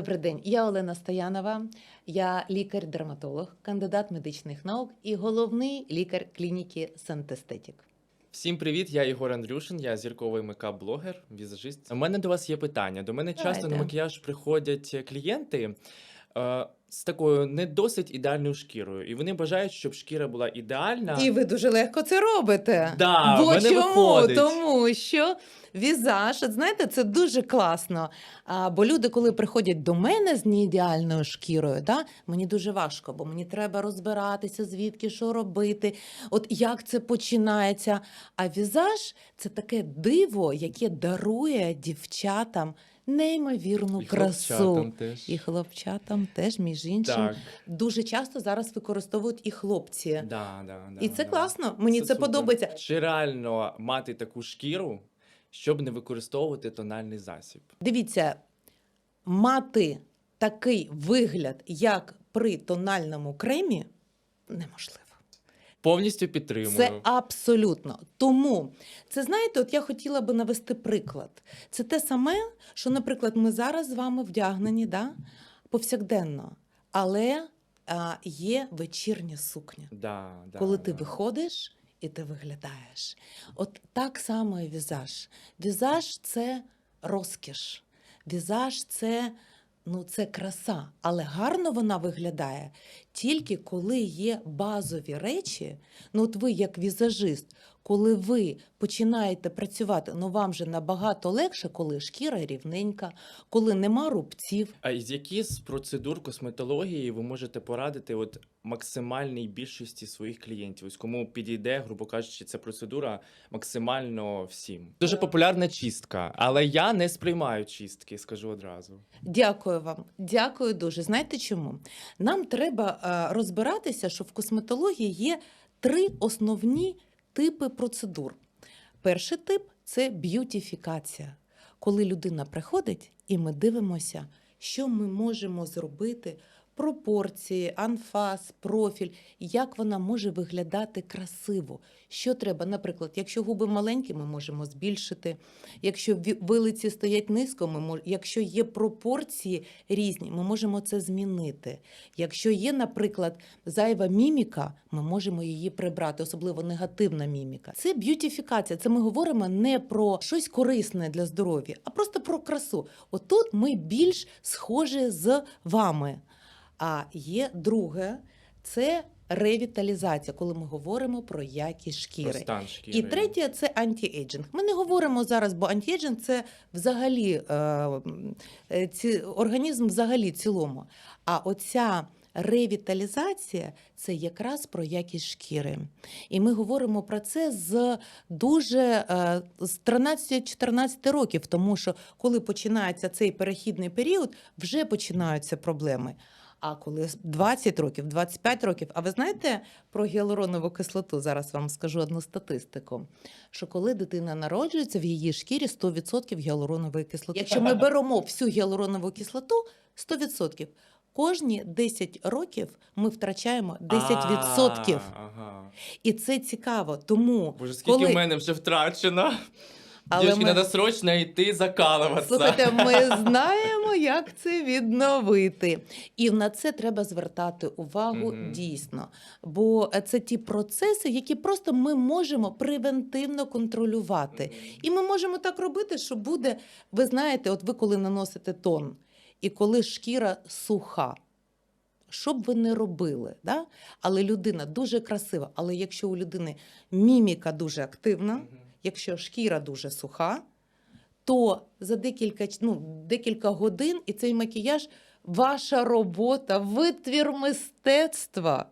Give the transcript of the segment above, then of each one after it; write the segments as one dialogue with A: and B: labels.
A: Добрий день, я Олена Стоянова, я лікар-дерматолог, кандидат медичних наук і головний лікар клініки Сантестетік.
B: Всім привіт, я Ігор Андрюшин, я зірковий мейкап-блогер, візажист. У мене до вас є питання. До мене часто на макіяж приходять клієнти е, з такою не досить ідеальною шкірою, і вони бажають, щоб шкіра була ідеальна.
A: І ви дуже легко це робите.
B: Да,
A: Бо чому?
B: виходить.
A: Тому що візаж, знаєте, це дуже класно. А, бо люди, коли приходять до мене з неідеальною шкірою, да, мені дуже важко, бо мені треба розбиратися, звідки що робити, от як це починається. А візаж це таке диво, яке дарує дівчатам неймовірну
B: І
A: красу.
B: хлопчатам теж.
A: І хлопчатам теж, між іншим.
B: Так,
A: Дуже часто зараз використовують і хлопці.
B: да, да, да,
A: І це
B: да.
A: класно. Мені це,
B: супер.
A: подобається.
B: Чи реально мати таку шкіру, щоб не використовувати тональний засіб?
A: Дивіться, мати такий вигляд, як при тональному кремі, неможливо.
B: Повністю підтримую.
A: Це абсолютно. Тому це знаєте, от я хотіла би навести приклад. Це те саме, що, наприклад, ми зараз з вами вдягнені да, повсякденно, але а, є вечірня сукня.
B: Да, да,
A: коли ти
B: да.
A: виходиш і ти виглядаєш. От так само і візаж. Візаж це розкіш. Візаж це, ну, це краса, але гарно вона виглядає тільки коли є базові речі. Ну, от ви, як візажист, коли ви починаєте працювати, ну вам же набагато легше, коли шкіра рівненька, коли нема рубців.
B: А з які з процедур косметології ви можете порадити от максимальній більшості своїх клієнтів? Ось кому підійде, грубо кажучи, ця процедура максимально всім? Дуже популярна чистка, але я не сприймаю чистки, скажу одразу.
A: Дякую вам, дякую дуже. Знаєте чому? Нам треба е, розбиратися, що в косметології є три основні типи процедур. Перший тип це б'ютіфікація, коли людина приходить, і ми дивимося, що ми можемо зробити. Пропорції, анфас, профіль, як вона може виглядати красиво. Що треба, наприклад, якщо губи маленькі, ми можемо збільшити. Якщо вилиці стоять низько, ми мож... якщо є пропорції різні, ми можемо це змінити. Якщо є, наприклад, зайва міміка, ми можемо її прибрати, особливо негативна міміка. Це б'ютіфікація. Це ми говоримо не про щось корисне для здоров'я, а просто про красу. Отут ми більш схожі з вами. А є друге це ревіталізація, коли ми говоримо про якість
B: Про
A: шкіри.
B: стан шкіри.
A: І третє це антіейджинг. Ми не говоримо зараз, бо антіейджинг це взагалі е, е, ці, організм взагалі цілому. А оця ревіталізація це якраз про якість шкіри. І ми говоримо про це з дуже е, з 13-14 років, тому що коли починається цей перехідний період, вже починаються проблеми. А коли 20 років, 25 років, а ви знаєте про гіалуронову кислоту? Зараз вам скажу одну статистику. Що коли дитина народжується, в її шкірі 100% гіалуронової кислоти. Якщо ми беремо всю гіалуронову кислоту, 100%. Кожні 10 років ми втрачаємо 10%.
B: Ага.
A: І це цікаво. Тому
B: Боже, скільки
A: коли...
B: в мене вже втрачено.
A: Але
B: Дівчатки,
A: ми-
B: треба срочно йти закалуватися.
A: Слухайте, ми знаємо, як це відновити. І на це треба звертати увагу
B: Мгм.
A: дійсно. Бо це ті процеси, які просто ми можемо превентивно контролювати. І ми можемо так робити, що буде, ви знаєте, от ви коли наносите тон, і коли шкіра суха. Що б ви не робили, да? але людина дуже красива. Але якщо у людини міміка дуже активна,
B: Мгм.
A: Якщо шкіра дуже суха, то за декілька, ну, декілька годин і цей макіяж ваша робота, витвір мистецтва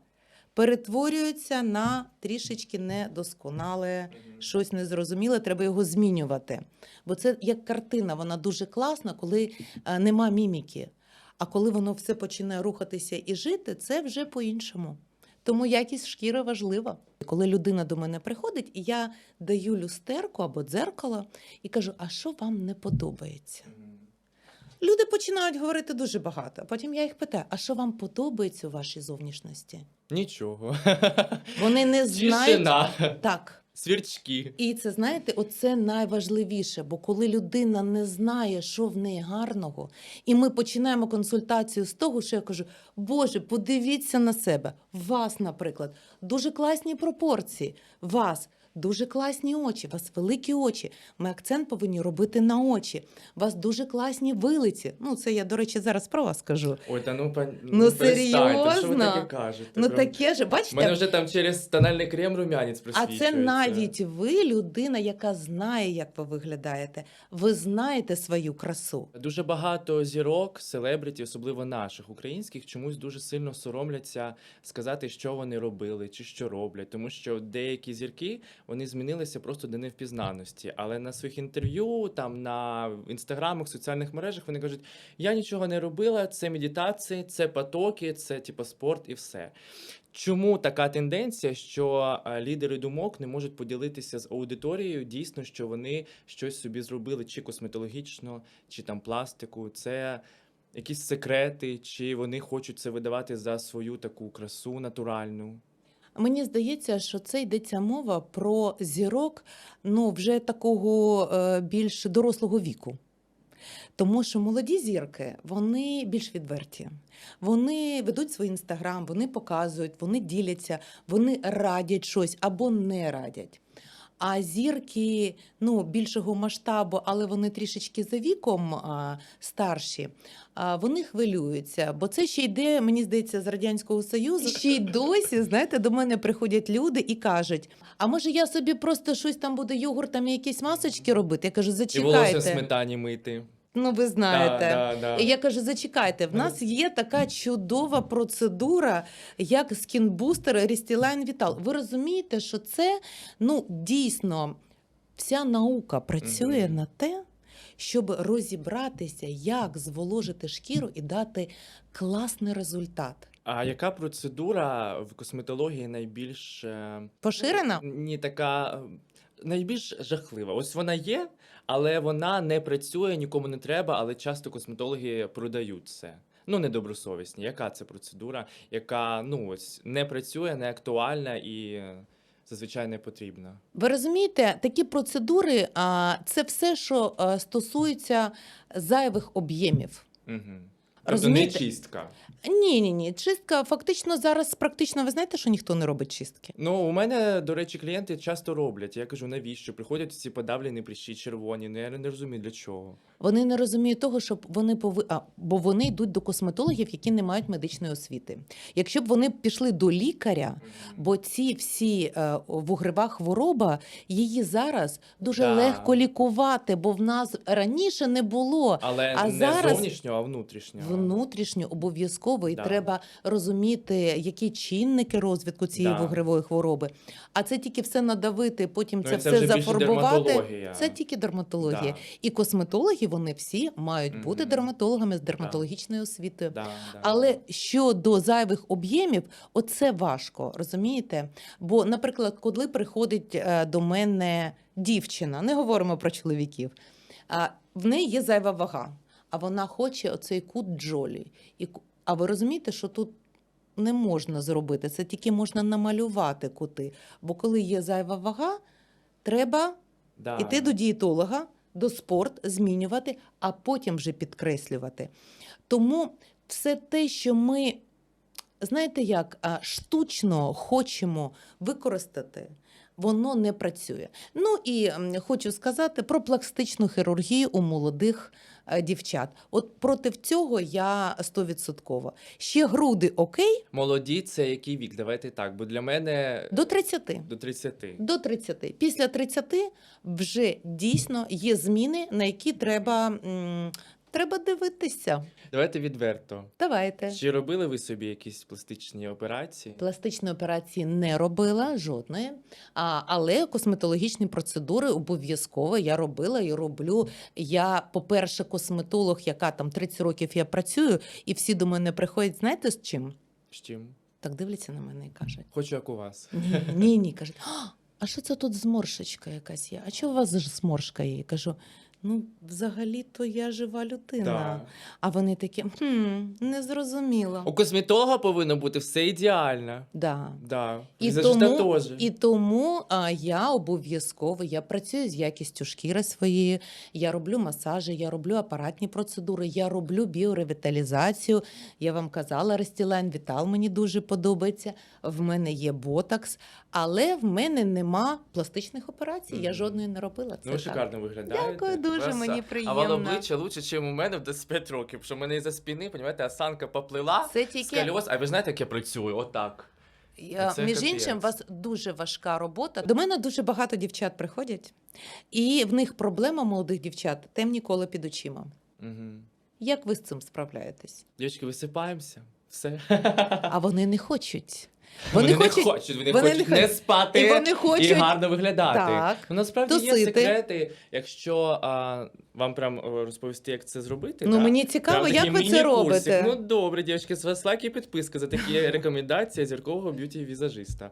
A: перетворюється на трішечки недосконале, щось незрозуміле, треба його змінювати. Бо це як картина, вона дуже класна, коли е, нема міміки. А коли воно все починає рухатися і жити, це вже по-іншому. Тому якість шкіри важлива. Коли людина до мене приходить, і я даю люстерку або дзеркало і кажу: а що вам не подобається? Люди починають говорити дуже багато. Потім я їх питаю: а що вам подобається у вашій зовнішності?
B: Нічого.
A: Вони не знають
B: Тишина.
A: так.
B: Свірчки.
A: І це знаєте, оце найважливіше, бо коли людина не знає, що в неї гарного, і ми починаємо консультацію з того, що я кажу: Боже, подивіться на себе. Вас, наприклад, дуже класні пропорції. Вас. Дуже класні очі, у вас великі очі. Ми акцент повинні робити на очі. У вас дуже класні вилиці. Ну, це я, до речі, зараз про вас кажу.
B: Ой, та ну, пан...
A: Ну,
B: перестаньте, що ви таке кажете?
A: Ну
B: Прям-
A: таке ж, бачите,
B: мене вже там через тональний крем рум'янець
A: А це навіть ви, людина, яка знає, як ви виглядаєте. Ви знаєте свою красу.
B: Дуже багато зірок, селебриті, особливо наших українських, чомусь дуже сильно соромляться сказати, що вони робили чи що роблять, тому що деякі зірки вони змінилися просто до невпізнаності. Але на своїх інтерв'ю, там на інстаграмах, соціальних мережах вони кажуть: я нічого не робила, це медитації, це потоки, це типу спорт і все. Чому така тенденція, що е, лідери думок не можуть поділитися з аудиторією дійсно, що вони щось собі зробили, чи косметологічно, чи там пластику? Це якісь секрети, чи вони хочуть це видавати за свою таку красу натуральну?
A: Мені здається, що це йдеться мова про зірок ну, вже такого е, більш дорослого віку. Тому що молоді зірки вони більш відверті. Вони ведуть свій інстаграм, вони показують, вони діляться, вони радять щось або не радять. А зірки ну, більшого масштабу, але вони трішечки за віком а, старші, а, вони хвилюються, бо це ще йде, мені здається, з Радянського Союзу. Ще й досі, знаєте, до мене приходять люди і кажуть: а може я собі просто щось там буду йогуртами, якісь масочки робити? Я кажу,
B: І волосся сметані мити.
A: Ну, ви знаєте.
B: Да, да, да.
A: І я кажу: зачекайте, в нас є така чудова процедура, як скінбустер Restylane Vital. Ви розумієте, що це ну дійсно вся наука працює
B: Мгм.
A: на те, щоб розібратися, як зволожити шкіру і дати класний результат.
B: А яка процедура в косметології найбільш е,
A: Поширена?
B: Ні, така найбільш жахлива. Ось вона є, але вона не працює, нікому не треба, але часто косметологи продають це. Ну, недобросовісні. Яка це процедура, яка ну ось не працює, не актуальна і е, зазвичай не потрібна.
A: Ви розумієте, такі процедури а, це все, що стосується зайвих об'ємів.
B: Угу. Тобто не чистка.
A: Ні, ні, ні. Чистка фактично зараз практично ви знаєте, що ніхто не робить чистки.
B: Ну, у мене, до речі, клієнти часто роблять. Я кажу, навіщо? Приходять ці подавлені прищі червоні. Ну, я не розумію для чого.
A: Вони не розуміють того, щоб вони пови... а, бо вони йдуть до косметологів, які не мають медичної освіти. Якщо б вони пішли до лікаря, бо ці всі е, вугрива хвороба, її зараз дуже
B: Да.
A: легко лікувати, бо в нас раніше не було.
B: Але
A: А
B: не
A: зараз
B: зовнішнього, а внутрішнього.
A: Внутрішньо обов'язково і
B: Да.
A: треба розуміти, які чинники розвитку цієї
B: Да.
A: вугревої хвороби. А це тільки все надавити, потім
B: Ну,
A: це
B: це
A: все зафарбувати. Це тільки дерматологія.
B: Да.
A: І косметологи вони всі мають бути дерматологами з дерматологічною освітою.
B: Да, да.
A: Але щодо зайвих об'ємів, оце важко, розумієте? Бо, наприклад, коли приходить е, до мене дівчина, не говоримо про чоловіків, а в неї є зайва вага, а вона хоче оцей кут джолі. І, а ви розумієте, що тут не можна зробити, це тільки можна намалювати кути. Бо коли є зайва вага, треба
B: да.
A: Іти до дієтолога, до спорт, змінювати, а потім вже підкреслювати. Тому все те, що ми, знаєте як, штучно хочемо використати, воно не працює. Ну і хочу сказати про пластичну хірургію у молодих дівчат. От проти цього я стовідсотково. Ще груди окей,
B: Молоді це який вік? Давайте так, бо для мене
A: до 30.
B: до 30.
A: До 30. Після 30 вже дійсно є зміни, на які треба, треба дивитися.
B: Давайте відверто.
A: Давайте.
B: Чи робили ви собі якісь пластичні операції?
A: Пластичної операції не робила жодної, а, але косметологічні процедури обов'язково я робила і роблю. Я, по-перше, косметолог, яка там 30 років я працюю, і всі до мене приходять, знаєте з чим?
B: З чим?
A: Так дивляться на мене і кажуть:
B: Хочу, як у вас.
A: Ні, ні, ні. Кажуть, «А, а що це тут зморшечка якась є? А чого у вас ж зморшка є? Я кажу, ну, взагалі-то я жива людина.
B: Да.
A: А вони такі, хм, не зрозуміло.
B: У косметолога повинно бути все ідеально.
A: Да.
B: Да.
A: І тому, і тому а, я обов'язково я працюю з якістю шкіри своєї, я роблю масажі, я роблю апаратні процедури, я роблю біоревіталізацію. Я вам казала, Рестілайн Вітал мені дуже подобається. В мене є ботокс, але в мене нема пластичних операцій. Я жодної не робила. Це
B: Ну, шикарно виглядаєте.
A: Дякую дуже,
B: Краса.
A: мені
B: А
A: приємно.
B: вам обличчя лучше, ніж у мене в 25 років, що в мене із-за спини, понімаєте, осанка поплила,
A: Це тільки
B: скальоз, а ви знаєте, як я працюю? Отак.
A: Я,
B: Це
A: між
B: капець.
A: іншим, у вас дуже важка робота. До мене дуже багато дівчат приходять, і в них проблема молодих дівчат темні кола під очима.
B: Угу.
A: Як ви з цим справляєтесь?
B: Дівчатки, висипаємося. Все.
A: А вони не хочуть.
B: Вони,
A: Вони
B: не
A: хочуть-
B: хочуть, вони,
A: вони
B: хочуть
A: не
B: не,
A: хочуть-
B: спати
A: І вони хочуть
B: і гарно виглядати.
A: Так.
B: Ну, насправді є секрети, якщо а, вам прям е, розповісти, як це зробити.
A: Ну
B: так?
A: мені цікаво,
B: Прям
A: як ви це робите.
B: Ну добре, дівчатки, з вас лайк і підписка за такі рекомендації зіркового б'юті-візажиста.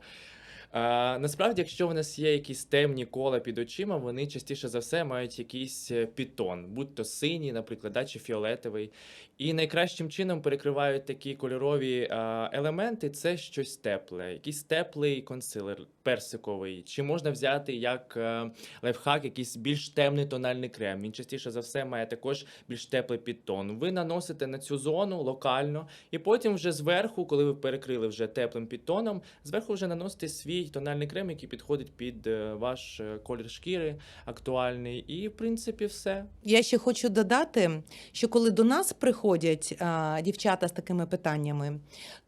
B: А, насправді, якщо в нас є якісь темні кола під очима, вони частіше за все мають якийсь е, підтон, будь то синій, наприклад, да, чи фіолетовий. І найкращим чином перекривають такі кольорові а, елементи це щось тепле, якийсь теплий консилер, персиковий. Чи можна взяти як е, лайфхак якийсь більш темний тональний крем. Він частіше за все має також більш теплий підтон. Ви наносите на цю зону локально, і потім вже зверху, коли ви перекрили вже теплим підтоном, зверху вже наносите свій тональний крем, який підходить під е, ваш е, колір шкіри актуальний. І в принципі все.
A: Я ще хочу додати, що коли до нас приходять а, дівчата з такими питаннями,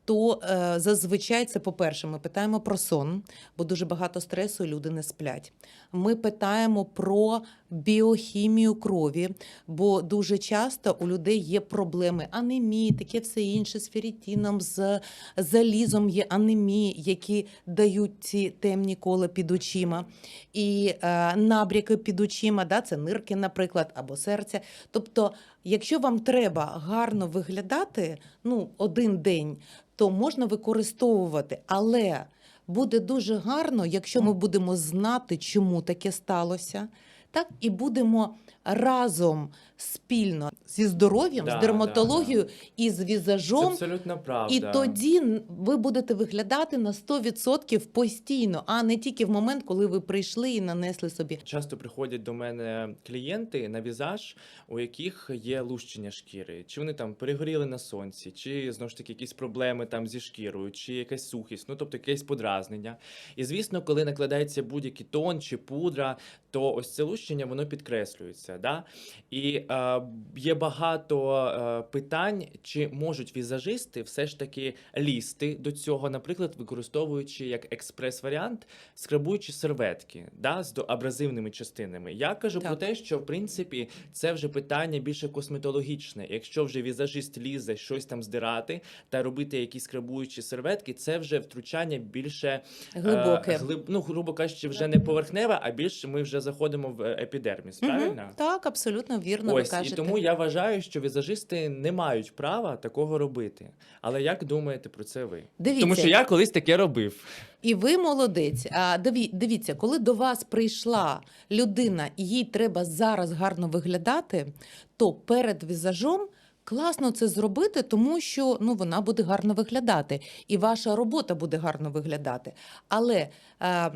A: то е, зазвичай це, по-перше, ми питаємо про сон, бо дуже багато стресу і люди не сплять. Ми питаємо про біохімію крові, бо дуже часто у людей є проблеми анемії, таке все інше з ферритином, з залізом є анемії, які дають ці темні кола під очима. І е, набряки під очима, да, це нирки, наприклад, або серця. Тобто, якщо вам треба гарно виглядати ну, один день, то можна використовувати, але буде дуже гарно, якщо ми будемо знати, чому таке сталося, так і будемо разом спільно зі здоров'ям,
B: Да,
A: з дерматологією і з
B: Це
A: візажом.
B: абсолютно правда.
A: І тоді ви будете виглядати на 100% постійно, а не тільки в момент, коли ви прийшли і нанесли собі.
B: Часто приходять до мене клієнти на візаж, у яких є лущення шкіри, чи вони там перегоріли на сонці, чи знову ж таки якісь проблеми там зі шкірою, чи якась сухість, ну тобто якесь подразнення. І звісно, коли накладається будь-який тон чи пудра, то ось це лущення воно підкреслюється. Да? І е, є багато е, питань, чи можуть візажисти все ж таки лізти до цього, наприклад, використовуючи як експрес-варіант скрабуючі серветки да, з до- абразивними частинами. Я кажу про те, що в принципі це вже питання більше косметологічне. Якщо вже візажист лізе щось там здирати та робити якісь скрабуючі серветки, це вже втручання більше
A: Глибоке.
B: Е, глиб, ну, грубо кажучи, вже не поверхневе, а більше ми вже заходимо в е, епідерміс. Правильно?
A: Так, абсолютно вірно.
B: Ось
A: ви кажете.
B: і тому я вважаю, що візажисти не мають права такого робити. Але як думаєте про це ви?
A: Дивіться,
B: Тому що я колись таке робив.
A: і ви молодець. А дивіться, коли до вас прийшла людина, і їй треба зараз гарно виглядати, то перед візажом. Класно це зробити, тому що ну вона буде гарно виглядати, і ваша робота буде гарно виглядати. Але е,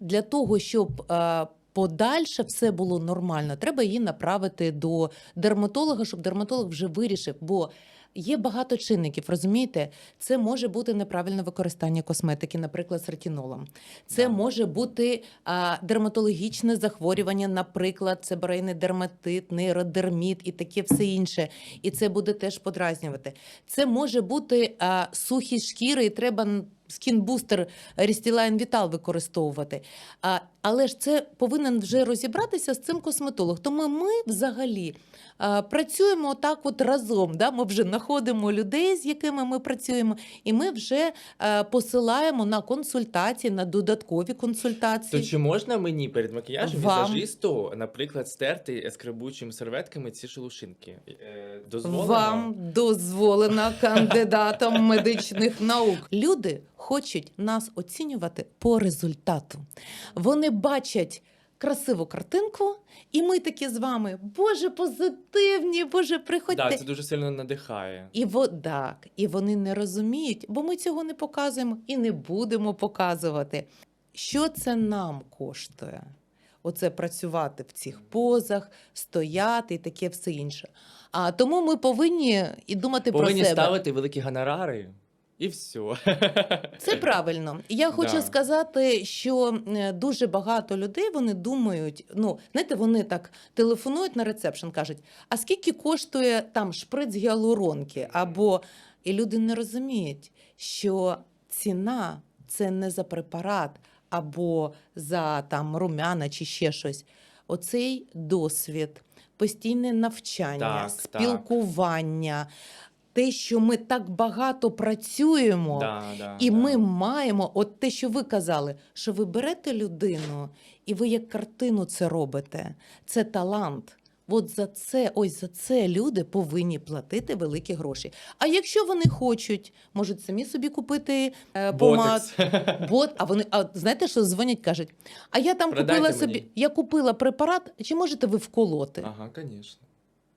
A: для того, щоб е, подальше все було нормально, треба її направити до дерматолога, щоб дерматолог вже вирішив. Бо є багато чинників, розумієте? Це може бути неправильне використання косметики, наприклад, з ретинолом. Це
B: Да.
A: може бути а, дерматологічне захворювання, наприклад, себорейний дерматит, нейродерміт і таке все інше. І це буде теж подразнювати. Це може бути а, сухість шкіри, і треба скінбустер Restylane Vital використовувати. А, але ж це повинен вже розібратися з цим косметолог. Тому ми взагалі а, працюємо так от разом. Да? Ми вже знаходимо людей, з якими ми працюємо, і ми вже а, посилаємо на консультації, на додаткові консультації.
B: То чи можна мені перед макіяжем
A: Вам.
B: візажисту, наприклад, стерти скребучими серветками ці шелушинки? Е, Дозволено?
A: Вам дозволено кандидатам медичних наук. Люди хочуть нас оцінювати по результату. Вони бачать красиву картинку, і ми такі з вами, Боже, позитивні, Боже, приходьте.
B: Да, це дуже сильно надихає.
A: І во, так, і вони не розуміють, бо ми цього не показуємо і не будемо показувати. Що це нам коштує? Оце працювати в цих позах, стояти і таке все інше. А тому ми повинні і думати
B: Повинні
A: про себе.
B: ставити великі гонорари, і все.
A: Це правильно. Я хочу
B: Да.
A: сказати, що е, дуже багато людей вони думають. Ну, знаєте, вони так телефонують на ресепшн, кажуть: а скільки коштує там шприц гіалуронки? Або і люди не розуміють, що ціна це не за препарат або за там румяна чи ще щось. Оцей досвід, постійне навчання,
B: Так, так.
A: Те, що ми так багато працюємо.
B: Да, да,
A: І
B: да.
A: ми маємо, от те, що ви казали, що ви берете людину, і ви як картину це робите. Це талант. От за це, ось за це люди повинні платити великі гроші. А якщо вони хочуть, можуть самі собі купити е, помад, бот. А вони, а знаєте, що дзвонять, кажуть: а я там
B: Продайте
A: купила
B: мені.
A: собі, я купила препарат, чи можете ви вколоти?
B: Ага, звісно.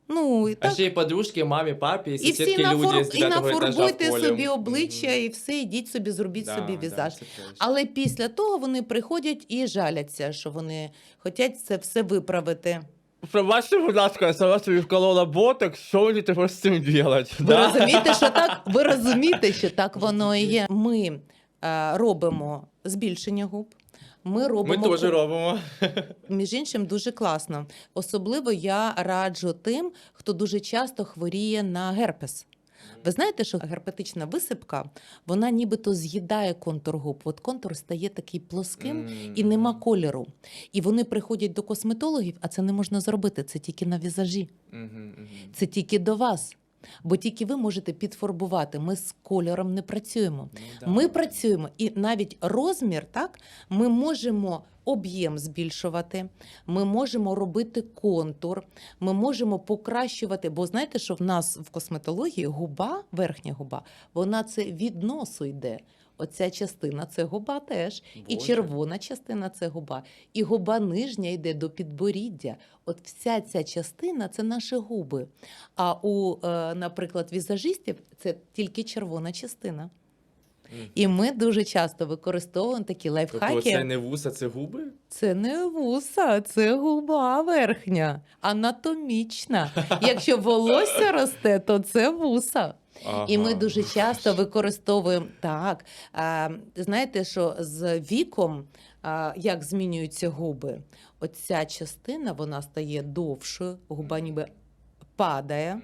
A: Ну і
B: А ще й подружки, мамі, папі,
A: І
B: сусідки
A: всі
B: люди
A: нафор...
B: з
A: і
B: 9 етажа в
A: нафарбуйте собі обличчя,
B: Мгм.
A: і все, ідіть собі, зробіть
B: Да,
A: собі візаж.
B: точно.
A: Але після того вони приходять і жаляться, що вони хочуть це все виправити.
B: Пробачте, будь ласка, я сама собі вколола боток, що мені тепер з цим робити?
A: Ви розумієте, що так? Ви розумієте, що так воно і є. Ми е, робимо збільшення губ. Ми
B: Ми теж робимо.
A: між іншим дуже класно. Особливо я раджу тим, хто дуже часто хворіє на герпес. Ви знаєте, що герпетична висипка, вона нібито з'їдає контур губ. От контур стає такий плоским і нема кольору. І вони приходять до косметологів, а це не можна зробити. Це тільки на візажі,
B: Мгм, мгм.
A: це тільки до вас. Бо тільки ви можете підфарбувати. Ми з кольором не працюємо.
B: Ну, да.
A: Ми працюємо і навіть розмір, так ми можемо об'єм збільшувати, ми можемо робити контур, ми можемо покращувати. Бо знаєте, що в нас в косметології губа, верхня губа, вона це від носу йде. Оця частина це губа теж, і червона частина це губа, і губа нижня йде до підборіддя. От вся ця частина це наші губи. А у, е, наприклад, візажистів це тільки червона частина. І ми дуже часто використовуємо такі
B: Тобто
A: лайфхаки.
B: це не вуса, це губи?
A: Це не вуса, це губа верхня, анатомічна. Якщо волосся росте, то це вуса. І ми дуже часто використовуємо так. А, знаєте, що з віком а, як змінюються губи? Оця частина вона стає довшою, губа ніби падає.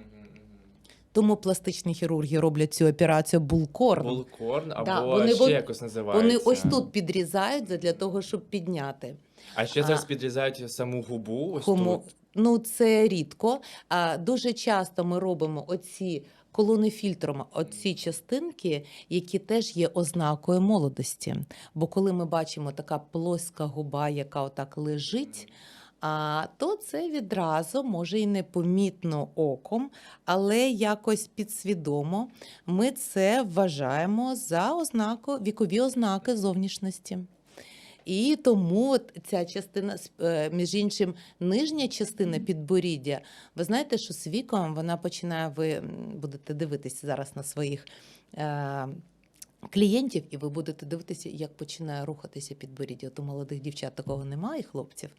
A: Тому пластичні хірурги роблять цю операцію булкорн.
B: Булкорн або
A: Да, вони
B: ще якось називається.
A: Вони ось тут підрізають для того, щоб підняти.
B: А ще зараз
A: А.
B: підрізають саму губу. Ось
A: Кому
B: тут.
A: ну це рідко. А дуже часто ми робимо оці колони фільтром, оці частинки, які теж є ознакою молодості. Бо коли ми бачимо така плоска губа, яка отак лежить. А то це відразу може і непомітно оком, але якось підсвідомо ми це вважаємо за ознаку вікові ознаки зовнішності. І тому от ця частина, е, між іншим, нижня частина підборіддя, ви знаєте, що з віком вона починає, ви будете дивитися зараз на своїх е, клієнтів, і ви будете дивитися, як починає рухатися підборіддя. От у молодих дівчат такого немає, хлопців.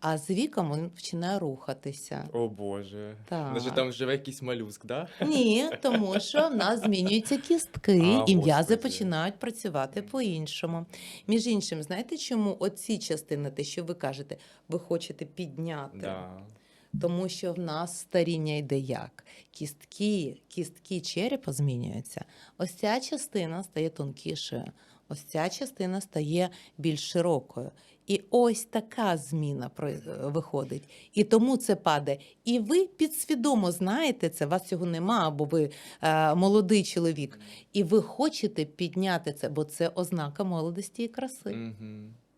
A: А з віком він починає рухатися.
B: О Боже.
A: Так.
B: Може там живе якийсь молюск, да?
A: Ні, тому що в нас змінюються кістки,
B: А,
A: і м'язи починають працювати по-іншому. Між іншим, знаєте, чому оці частини, те, що ви кажете, ви хочете підняти?
B: Да.
A: Тому що в нас старіння йде як? Кістки, кістки черепа змінюються. Ось ця частина стає тонкішою, ось ця частина стає більш широкою. І ось така зміна виходить. І тому це падає. І ви підсвідомо знаєте це, вас цього нема, бо ви е, молодий чоловік. І ви хочете підняти це, бо це ознака молодості і краси.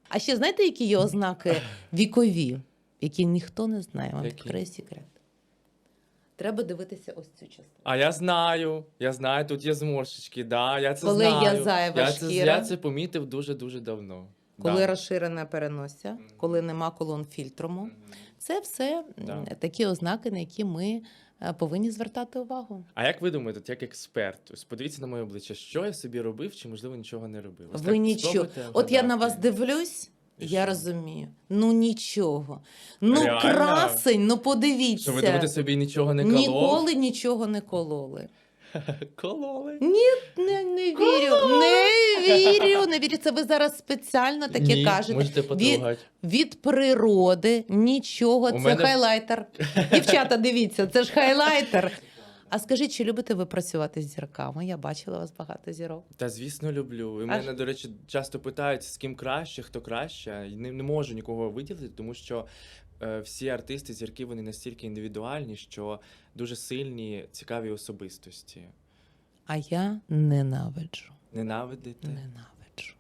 A: А ще знаєте, які є ознаки вікові, які ніхто не знає, вам відкриє секрет. Треба дивитися ось цю частину.
B: А я знаю, я знаю, тут є зморшечки, да, я це
A: Коли
B: знаю.
A: зайва
B: я це,
A: шкіра.
B: я це помітив дуже-дуже давно.
A: коли
B: Да.
A: розширене переносся,
B: Мгм.
A: коли нема колон фільтруму. Це все
B: Да.
A: такі ознаки, на які ми е, повинні звертати увагу.
B: А як ви думаєте, як експерт, ось подивіться на моє обличчя, що я собі робив, чи можливо нічого не робив? Ось
A: Ви нічого. От я на вас дивлюсь. Я розумію. Ну нічого. Ну,
B: Реально?
A: красень, ну подивіться.
B: Що ви думаєте, собі нічого не колов?
A: Ніколи нічого не кололи.
B: Кололи.
A: Ні, не, не вірю. Не вірю, не вірю. Це ви зараз спеціально таке
B: Ні,
A: кажете.
B: Можете потрогати.
A: Від природи нічого.
B: У
A: це
B: мене-
A: хайлайтер. Дівчата, дивіться, це ж хайлайтер. А скажіть, чи любите ви працювати з зірками? Я бачила у вас багато зірок.
B: Та звісно, люблю. І
A: А
B: мене, до речі, часто питають, з ким краще, хто краще. І не, не можу нікого виділити, тому що е, всі артисти, зірки, вони настільки індивідуальні, що дуже сильні, цікаві особистості.
A: А я ненавиджу.
B: Ненавидите?
A: Ненавиджу.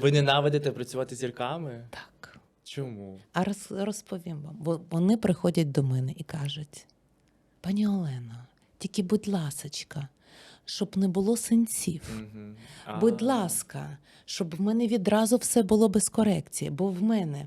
B: Ви ненавидите працювати з зірками?
A: Так.
B: Чому?
A: А роз, розповім вам, бо вони приходять до мене і кажуть: пані Олено, тільки будь ласочка, щоб не було синців. Будь ласка, щоб в мене відразу все було без корекції, бо в мене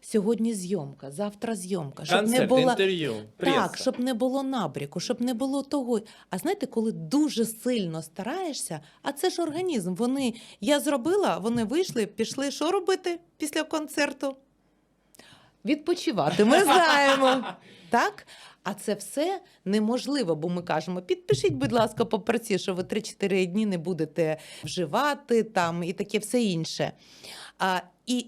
A: сьогодні зйомка, завтра зйомка, щоб
B: Концерт,
A: не було
B: інтерв'ю,
A: так, щоб не було набріку, щоб не було того. А знаєте, коли дуже сильно стараєшся, а це ж організм. Вони я зробила, вони вийшли, пішли. Що робити після концерту? Відпочивати. Ми знаємо. Так? А це все неможливо, бо ми кажемо: підпишіть, будь ласка, по праці, що ви 3-4 дні не будете вживати там і таке все інше. А, і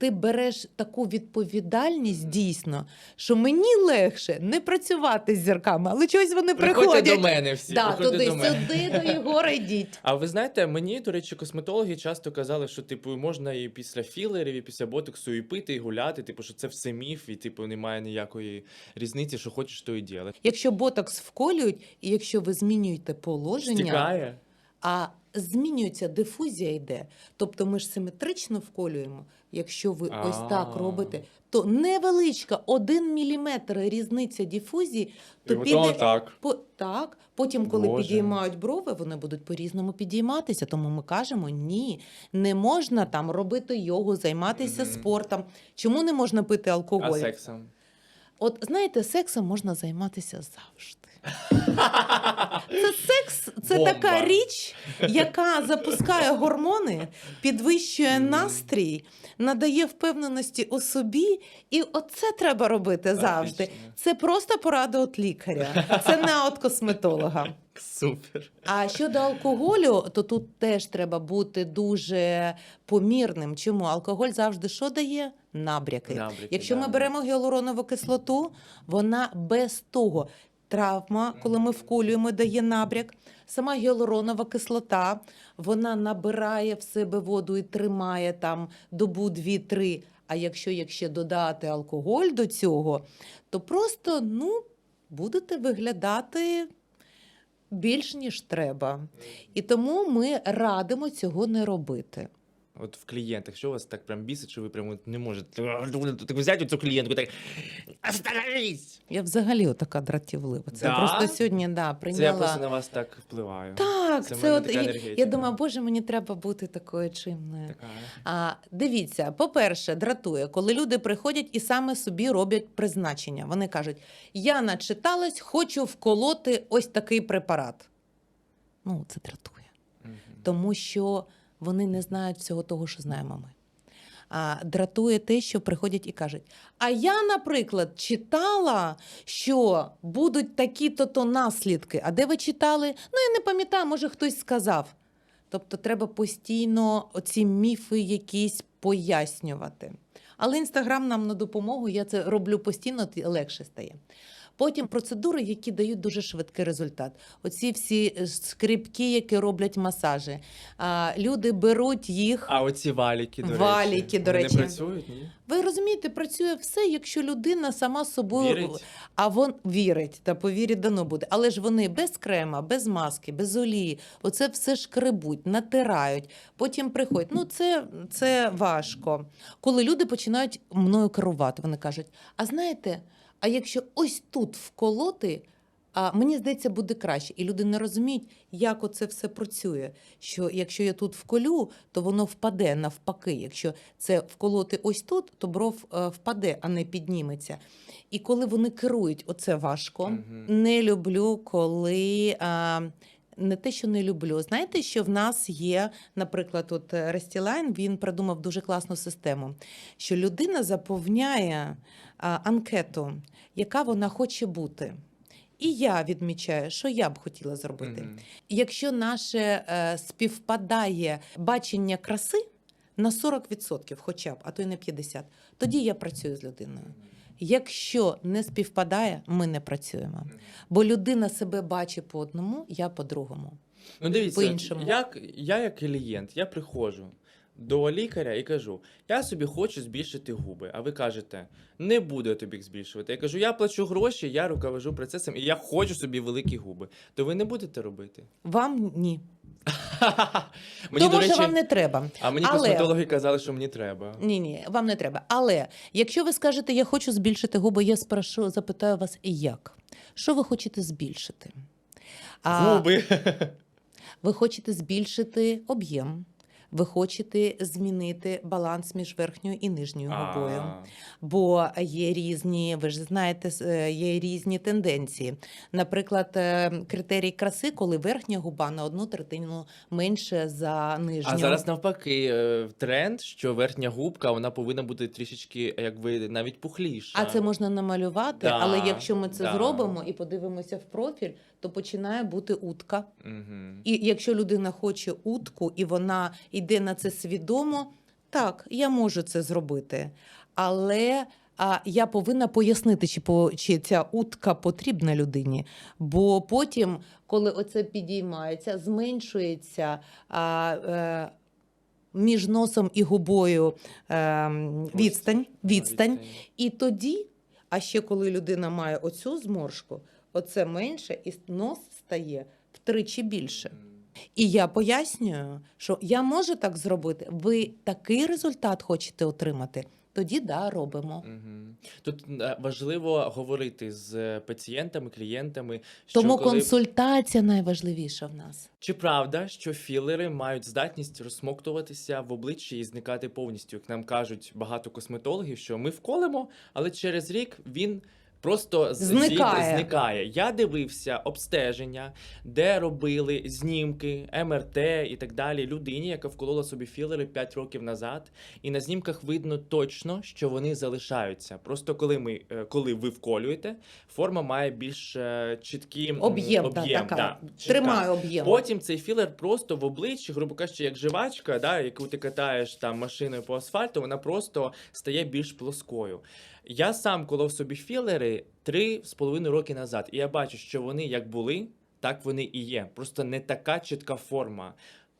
A: ти береш таку відповідальність дійсно, що мені легше не працювати з зірками, але чогось вони
B: Приходьте
A: приходять.
B: до мене всі.
A: да,
B: приходьте
A: туди,
B: до мене.
A: сюди, до Єгора йдіть.
B: А ви знаєте, мені, до речі, косметологи часто казали, що типу можна і після філерів, і після ботоксу і пити, і гуляти. Типу, що це все міф, і типу немає ніякої різниці, що хочеш, то і діли.
A: Якщо ботокс вколюють, і якщо ви змінюєте положення,
B: Стікає.
A: А змінюється дифузія йде. Тобто ми ж симетрично вколюємо. Якщо ви ось так робите, то невеличка, один міліметр різниця дифузії, то
B: Типу,
A: піде
B: так.
A: по так. Потім, коли
B: Боже.
A: підіймають брови, вони будуть по-різному підійматися. Тому ми кажемо: ні, не можна там робити йогу, займатися
B: Мгм.
A: спортом. Чому не можна пити алкоголь?
B: А сексом?
A: От знаєте, сексом можна займатися завжди. Це секс, це
B: Бомба.
A: така річ, яка запускає гормони, підвищує настрій, надає впевненості у собі, і оце треба робити завжди. Це просто порада від лікаря, це не від косметолога.
B: Супер.
A: А щодо алкоголю, то тут теж треба бути дуже помірним. Чому алкоголь завжди що дає? Набряки.
B: Набряки,
A: Якщо ми беремо гіалуронову кислоту, вона без того. Травма, коли ми вколюємо, дає набряк. Сама гіалуронова кислота, вона набирає в себе воду і тримає там добу, дві-три. А якщо якщо додати алкоголь до цього, то просто ну, будете виглядати більш ніж треба. І тому ми радимо цього не робити.
B: От в клієнтах, що вас так прям бісить, що ви прямо не можете так взяти цю клієнтку, так остановись!
A: Я взагалі отака дратівлива. Це
B: Да?
A: просто сьогодні да,
B: Це я просто на вас так впливаю.
A: Так,
B: Це
A: це, от
B: така
A: і- я думаю, боже, мені треба бути такою чимною.
B: Така.
A: А, дивіться, по-перше, дратує, коли люди приходять і саме собі роблять призначення. Вони кажуть: я начиталась, хочу вколоти ось такий препарат. Ну, це дратує.
B: Мгм.
A: тому що вони не знають всього того, що знаємо ми. А дратує те, що приходять і кажуть: А я, наприклад, читала, що будуть такі-то то наслідки. А де ви читали? Ну, я не пам'ятаю, може хтось сказав. Тобто треба постійно оці міфи якісь пояснювати. Але інстаграм нам на допомогу, я це роблю постійно, легше стає. Потім процедури, які дають дуже швидкий результат. Оці всі е, скрипки, які роблять масажі. А, люди беруть їх.
B: А оці валіки, до речі.
A: Валіки, до
B: вони
A: речі.
B: не працюють, ні?
A: Ви розумієте, працює все, якщо людина сама собою
B: Вірить?
A: а вон вірить, та повірить дано буде. Але ж вони без крема, без маски, без олії. Оце все шкребуть, натирають, потім приходять. Ну, це, це важко. Коли люди починають мною керувати, вони кажуть: а знаєте, а якщо ось тут вколоти, А мені здається, буде краще. І люди не розуміють, як оце все працює. Що якщо я тут вколю, то воно впаде навпаки. Якщо це вколоти ось тут, то бров е, впаде, а не підніметься. І коли вони керують, оце важко.
B: Мгм.
A: Не люблю, коли. А, не те, що не люблю. Знаєте, що в нас є, наприклад, от Рестілайн, він придумав дуже класну систему, що людина заповняє анкету, яка вона хоче бути. І я відмічаю, що я б хотіла зробити.
B: Мгм.
A: Якщо наше е, співпадає бачення краси на 40%, хоча б, а то й на 50%, тоді я працюю з людиною. Якщо не співпадає, ми не працюємо. Бо людина себе бачить по одному, я по-другому.
B: Ну, дивіться,
A: По-іншому.
B: як я як клієнт, я приходжу до лікаря і кажу: я собі хочу збільшити губи. А ви кажете, не буду я тобі їх збільшувати. Я кажу, я плачу гроші, я руковожу процесом, і я хочу собі великі губи. То ви не будете робити.
A: Вам ні.
B: мені,
A: Тому
B: до речі,
A: що вам не треба.
B: а мені
A: Але-
B: косметологи казали, що мені треба.
A: Ні, ні, вам не треба. Але якщо ви скажете, я хочу збільшити губи, я спрошу, запитаю вас, як? Що ви хочете збільшити?
B: Губи.
A: Ви хочете збільшити об'єм, ви хочете змінити баланс між верхньою і нижньою губою. Бо є різні, ви ж знаєте, е, є різні тенденції. Наприклад, е, критерій краси, коли верхня губа на одну третину менше за нижню.
B: А зараз навпаки, е, тренд, що верхня губка вона повинна бути трішечки, якби навіть пухліша.
A: А це можна намалювати,
B: Да,
A: але якщо ми це
B: да.
A: зробимо і подивимося в профіль, то починає бути утка.
B: Мгм.
A: І якщо людина хоче утку і вона йде на це свідомо, так, я можу це зробити. Але а, я повинна пояснити, чи, по, чи ця утка потрібна людині. Бо потім, коли оце підіймається, зменшується. А, е, між носом і губою е, відстань, відстань. І тоді, а ще коли людина має оцю зморшку, оце менше, і нос стає втричі більше. І я пояснюю, що я можу так зробити. Ви такий результат хочете отримати. Тоді да, робимо.
B: Мгм. Тут е, важливо говорити з пацієнтами, клієнтами. Що
A: Тому
B: коли...
A: консультація найважливіша в нас.
B: Чи правда, що філери мають здатність розсмоктуватися в обличчі і зникати повністю? Як нам кажуть багато косметологів, що ми вколемо, але через рік він. Просто
A: Зникає.
B: зникає. Я дивився обстеження, де робили знімки, МРТ і так далі людині, яка вколола собі філери 5 років назад. І на знімках видно точно, що вони залишаються. Просто коли ми е, коли ви вколюєте, форма має більш е, чіткий
A: Об'єм,
B: об'єм
A: да,
B: да.
A: Тримаю об'єм.
B: Потім цей філер просто в обличчі, грубо кажучи, як живачка, да, яку ти катаєш там машиною по асфальту, вона просто стає більш плоскою. Я сам колов собі філери три з половиною роки назад, і я бачу, що вони як були, так вони і є. Просто не така чітка форма.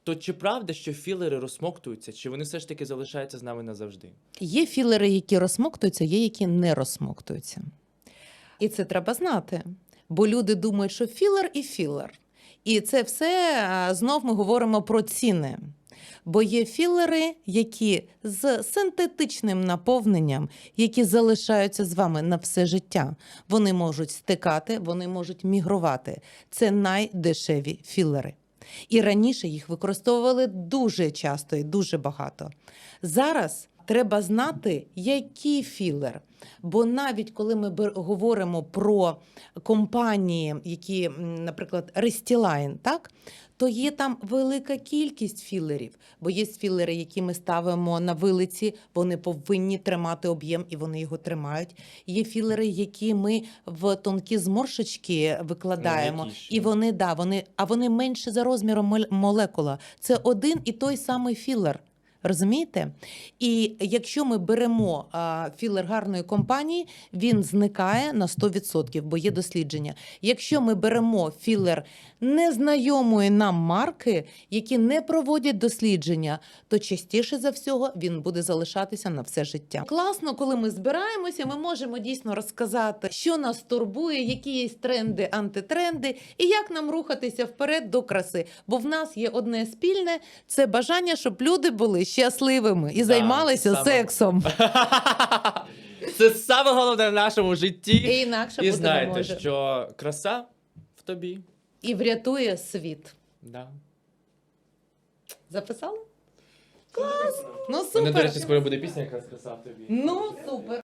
B: То чи правда, що філери розсмоктуються, чи вони все ж таки залишаються з нами назавжди?
A: Є філери, які розсмоктуються, є які не розсмоктуються. І це треба знати. Бо люди думають, що філер і філер. І це все знов ми говоримо про ціни. Бо є філери, які з синтетичним наповненням, які залишаються з вами на все життя. Вони можуть стикати, вони можуть мігрувати. Це найдешеві філери. І раніше їх використовували дуже часто і дуже багато. Зараз треба знати, який філер. Бо навіть коли ми говоримо про компанії, які, наприклад, Restylane, так, то є там велика кількість філерів. Бо є філери, які ми ставимо на вилиці, вони повинні тримати об'єм і вони його тримають. Є філери, які ми в тонкі зморшечки викладаємо, і вони да, вони, а вони менше за розміром молекула. Це один і той самий філер. Розумієте? І якщо ми беремо філер гарної компанії, він зникає на 100%, бо є дослідження. Якщо ми беремо філер незнайомої нам марки, які не проводять дослідження, то частіше за всього він буде залишатися на все життя. Класно, коли ми збираємося, ми можемо дійсно розказати, що нас турбує, які є тренди, антитренди, і як нам рухатися вперед до краси. Бо в нас є одне спільне це бажання, щоб люди були щасливими і займалися
B: саме.
A: сексом.
B: Це саме головне в нашому житті.
A: І інакше
B: І
A: бути не
B: знаєте,
A: може.
B: що краса в тобі.
A: І врятує світ.
B: Да.
A: Записали?
C: Клас!
A: Ну
B: У мене, до
A: супер!
B: речі, скоро буде пісня, якраз краса в тобі.
A: Ну супер!